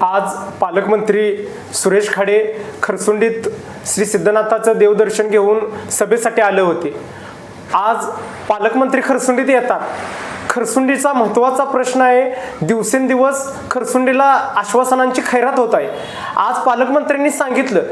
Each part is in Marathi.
आज पालकमंत्री सुरेश खाडे खरसुंडीत श्री सिद्धनाथाचं देवदर्शन घेऊन सभेसाठी आले होते. आज पालकमंत्री खरसुंडीत येतात. खरसुंडीचा महत्त्वाचा प्रश्न आहे दिवसेंदिवस खरसुंडीला आश्वासनांची खैरात होत आहे. आज पालकमंत्र्यांनी सांगितलं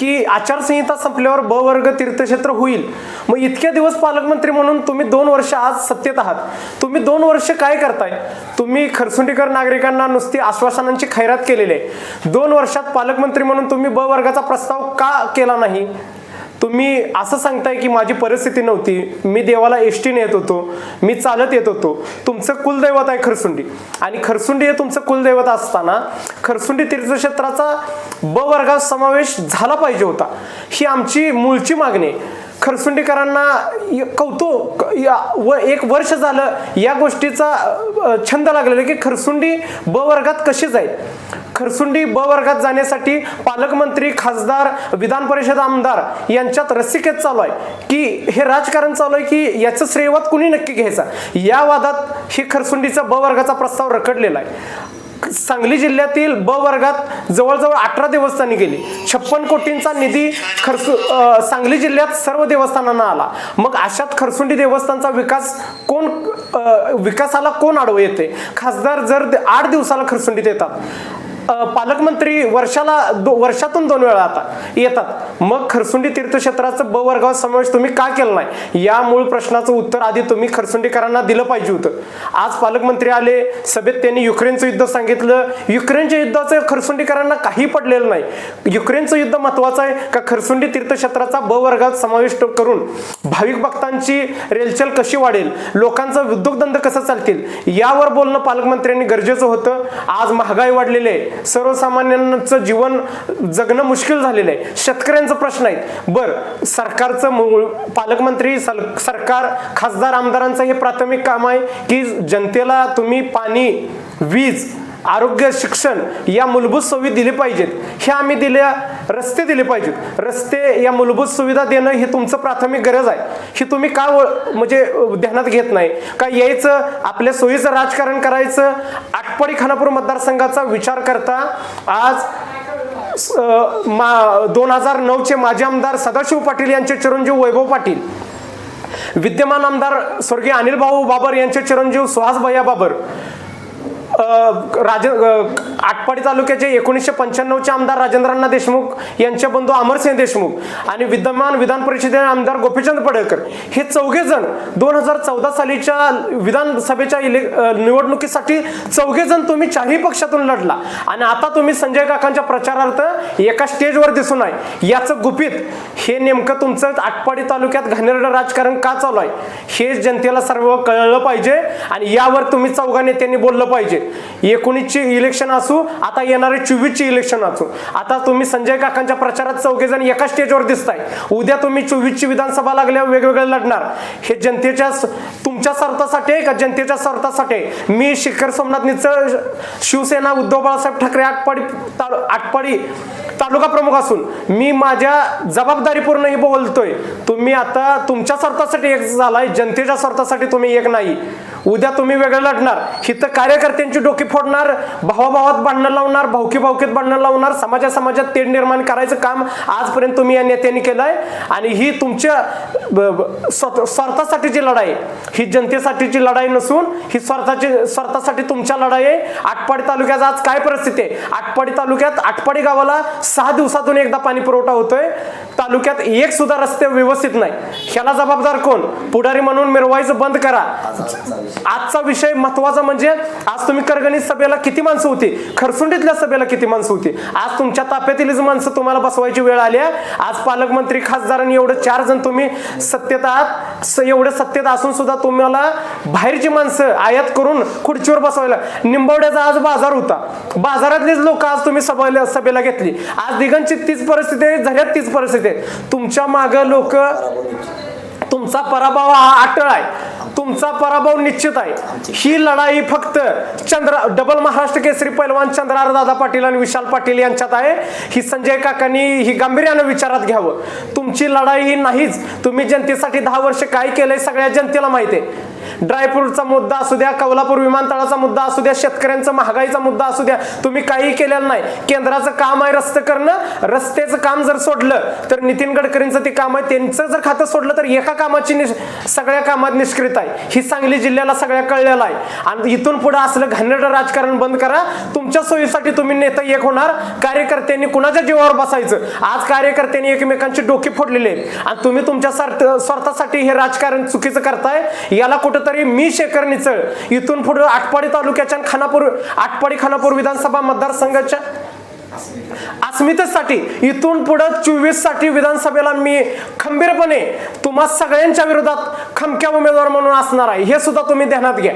की आचारसंहिता संपल्यावर ब वर्ग तीर्थक्षेत्र होईल. मग इतक्या दिवस पालकमंत्री म्हणून तुम्ही दोन वर्ष आज सत्तेत आहात. तुम्ही दोन वर्ष काय करताय? तुम्ही खरसुंडीकर नागरिकांना नुसती आश्वासनांची खैरात केलेली आहे. दोन वर्षात पालकमंत्री म्हणून तुम्ही ब वर्गाचा प्रस्ताव का केला नाही? तुम्ही असं सांगताय की माझी परिस्थिती नव्हती. मी देवाला एष्टीने येत होतो. मी चालत येत होतो. तुमचं कुलदैवत आहे खरसुंडी. आणि खरसुंडी हे तुमचं कुलदैवत असताना खरसुंडी तीर्थक्षेत्राचा ब वर्गात समावेश झाला पाहिजे होता. ही आमची मूळची मागणी खरसुंडीकरांना य- कौतुक व एक वर्ष झालं या गोष्टीचा छंद लागलेला की खरसुंडी ब वर्गात कशी जाईल? खरसुंडी ब वर्गात जाण्यासाठी पालकमंत्री खासदार विधान परिषद आमदार यांच्यात रस्सिकेत चालू आहे. की हे राजकारण चालू आहे की याचं श्रेयवाद कुणी नक्की घ्यायचा? या वादात ही खरसुंडीचा ब वर्गाचा प्रस्ताव रखडलेला आहे. सांगली जिल्ह्यातील ब वर्गात जवळजवळ अठरा देवस्थानी गेली. छप्पन कोटींचा निधी खरसु सांगली जिल्ह्यात सर्व देवस्थानांना आला. मग अशात खरसुंडी देवस्थानचा विकास कोण विकासाला कोण आडवं येते? खासदार जर आठ दिवसाला खरसुंडीत येतात पालकमंत्री वर्षाला दो वर्षातून दोन वेळा आता येतात. मग खरसुंडी तीर्थक्षेत्राचं ब वर्गावर समावेश तुम्ही का केला नाही? या मूळ प्रश्नाचं उत्तर आधी तुम्ही खरसुंडीकरांना दिलं पाहिजे होतं. आज पालकमंत्री आले सभेत त्यांनी युक्रेनचं युद्ध सांगितलं. युक्रेनच्या युद्धाचं खरसुंडीकरांना काही पडलेलं नाही. युक्रेनचं युद्ध महत्वाचं आहे का खरसुंडी तीर्थक्षेत्राचा ब वर्गात समावेश करून भाविक भक्तांची रेलचल कशी वाढेल? लोकांचा उद्योगधंदे कसा चालतील? यावर बोलणं पालकमंत्र्यांनी गरजेचं होतं. आज महागाई वाढलेली आहे. सर्वसामान्यांचं जीवन जगणं मुश्किल झालेलं आहे. शेतकऱ्यांचा प्रश्न आहे बर सरकारचं मूळ पालकमंत्री सल- सरकार खासदार आमदारांचं हे प्राथमिक काम आहे की जनतेला तुम्ही पाणी वीज आरोग्य शिक्षण या मूलभूत सोयी दिली पाहिजेत. हे आम्ही दिल्या रस्ते दिले पाहिजेत. रस्ते या मूलभूत सुविधा देणं हे तुमचं प्राथमिक गरज आहे. ही तुम्ही का म्हणजे ध्यानात घेत नाही? का यायचं आपल्या सोयीचं राजकारण करायचं आटपाडी खानापूर मतदारसंघाचा विचार करता आज मा दोन हजार नऊचे माजी आमदार सदाशिव पाटील यांचे चिरंजीव वैभव पाटील विद्यमान आमदार स्वर्गीय अनिल भाऊ बाबर यांचे चिरंजीव सुहास भैया बाबर राज आटपाडी तालुक्याचे एकोणीसशे पंच्याण्णवचे आमदार राजेंद्रांना देशमुख यांचे बंधू अमरसिंह देशमुख आणि विद्यमान विधान परिषदेचे आमदार गोपीचंद पडळकर. हे चौघे जण दोन हजार चौदा सालीच्या विधानसभेच्या इले निवडणुकीसाठी चौघे जण तुम्ही चारही पक्षातून लढला. आणि आता तुम्ही संजय काकांच्या प्रचारार्थ एका स्टेजवर दिसून आहे. याचं गुपित हे नेमकं तुमचं आटपाडी तालुक्यात घाणेरडं राजकारण का चालू आहे? हे जनतेला सर्व कळलं पाहिजे आणि यावर तुम्ही चौघा नेत्यांनी बोललं पाहिजे. एकोणीसची इलेक्शन असू आता येणारे चोवीसचे इलेक्शन असू. आता तुम्ही संजय काकांच्या प्रचारात चौघे जण एका स्टेजवर दिसताय. उद्या तुम्ही चोवीसची विधानसभा लागल्यावर वेगवेगळे लढणार. हे जनतेच्या तुमच्या स्वार्थासाठी आहे का जनतेच्या स्वार्थासाठी आहे? मी शिखर सोमनाथ निचळ शिवसेना उद्धव बाळासाहेब ठाकरे आटपाडी आटपाडी तालुका प्रमुख असून मी माझ्या जबाबदारीपूर्ण हे बोलतोय. तुम्ही आता तुमच्या स्वार्थासाठी एक झालाय जनतेच्या स्वार्थासाठी तुम्ही एक नाही. उद्या तुम्ही वेगळं लढणार. हिथं कार्यकर्त्यांची डोकी फोडणार भावाभावात भांडणं लावणार भावकी भावकीत भांडणं लावणार समाजा समाजात तेढ निर्माण करायचं काम आजपर्यंत तुम्ही या नेत्यांनी केलंय. आणि ही तुमच्या स्वार्थासाठीची लढाई आहे. ही जनतेसाठीची लढाई नसून ही स्वार्थाची स्वार्थासाठी तुमच्या लढाई आहे. आटपाडी तालुक्यात आज काय परिस्थिती आहे? आटपाडी तालुक्यात आटपाडी गावाला सहा दिवसातून एकदा पाणी पुरवठा होतोय. तालुक्यात एक सुद्धा रस्ते व्यवस्थित नाही. ह्याला जबाबदार कोण? पुढारी म्हणून मिरवायचं बंद करा. आजचा विषय महत्त्वाचा म्हणजे आज तुम्ही करगणित सभेला किती माणसं होती? खरसुंडीतल्या सभेला किती माणसं होती? आज तुमच्या ताफ्यातीलच माणसं तुम्हाला बसवायची वेळ आली आहे. आज पालकमंत्री खासदारांनी एवढं चार जण तुम्ही सत्तेत आहात. स- एवढे सत्तेत असून सुद्धा तुम्हाला बाहेरची माणसं आयात करून खुर्चीवर बसवायला. निंबवड्याचा आज बाजार होता. बाजारातलीच लोक आज तुम्ही सभेला सभेला घेतली. आज दिगंची तीच परिस्थिती आहे झऱ्यात तीच परिस्थिती आहे. तुमच्या मागं लोक तुमचा पराभव हा अटळ आहे. तुमचा पराभव निश्चित आहे. ही लढाई फक्त चंद्र डबल महाराष्ट्र केसरी पैलवान चंद्रार दादा पाटील आणि विशाल पाटील यांच्यात आहे. ही संजय काकांनी ही गांभीर्यानं विचारात घ्यावं. तुमची लढाई ही नाहीच. तुम्ही जनतेसाठी दहा वर्ष काय केलंय सगळ्या जनतेला माहिती आहे. ड्रायफ्रूटचा मुद्दा असू द्या कौलापूर विमानतळाचा मुद्दा असू द्या शेतकऱ्यांचा महागाईचा मुद्दा असू द्या तुम्ही काही केलेलं नाही. केंद्राचं काम आहे रस्ते करणं. रस्त्याचं काम जर सोडलं तर नितीन गडकरींचं ते काम आहे. त्यांचं जर खातं सोडलं तर एका कामाची सगळ्या कामात निष्क्रित आहे. ही सांगली जिल्ह्याला सगळ्या कळलेलं आहे. आणि इथून पुढे असलं घाणेरडं राजकारण बंद करा. तुमच्या सोयीसाठी तुम्ही नेता एक होणार. कार्यकर्त्यांनी कुणाच्या जीवावर बसायचं? आज कार्यकर्त्यांनी एकमेकांची डोके फोडलेले आहेत. आणि तुम्ही तुमच्या स्वार्थासाठी हे राजकारण चुकीचं करताय. याला तरी मी शेखर निचळ. इथून पुढे आटपाडी तालुक्याच्या खानापूर आटपाडी खानापूर विधानसभा मतदारसंघाच्या अस्मितेसाठी इथून पुढे चोवीससाठी विधानसभेला मी खंबीरपणे तुम्हा सगळ्यांच्या विरोधात खमक्या उमेदवार म्हणून असणार आहे. हे सुद्धा तुम्ही ध्यानात घ्या.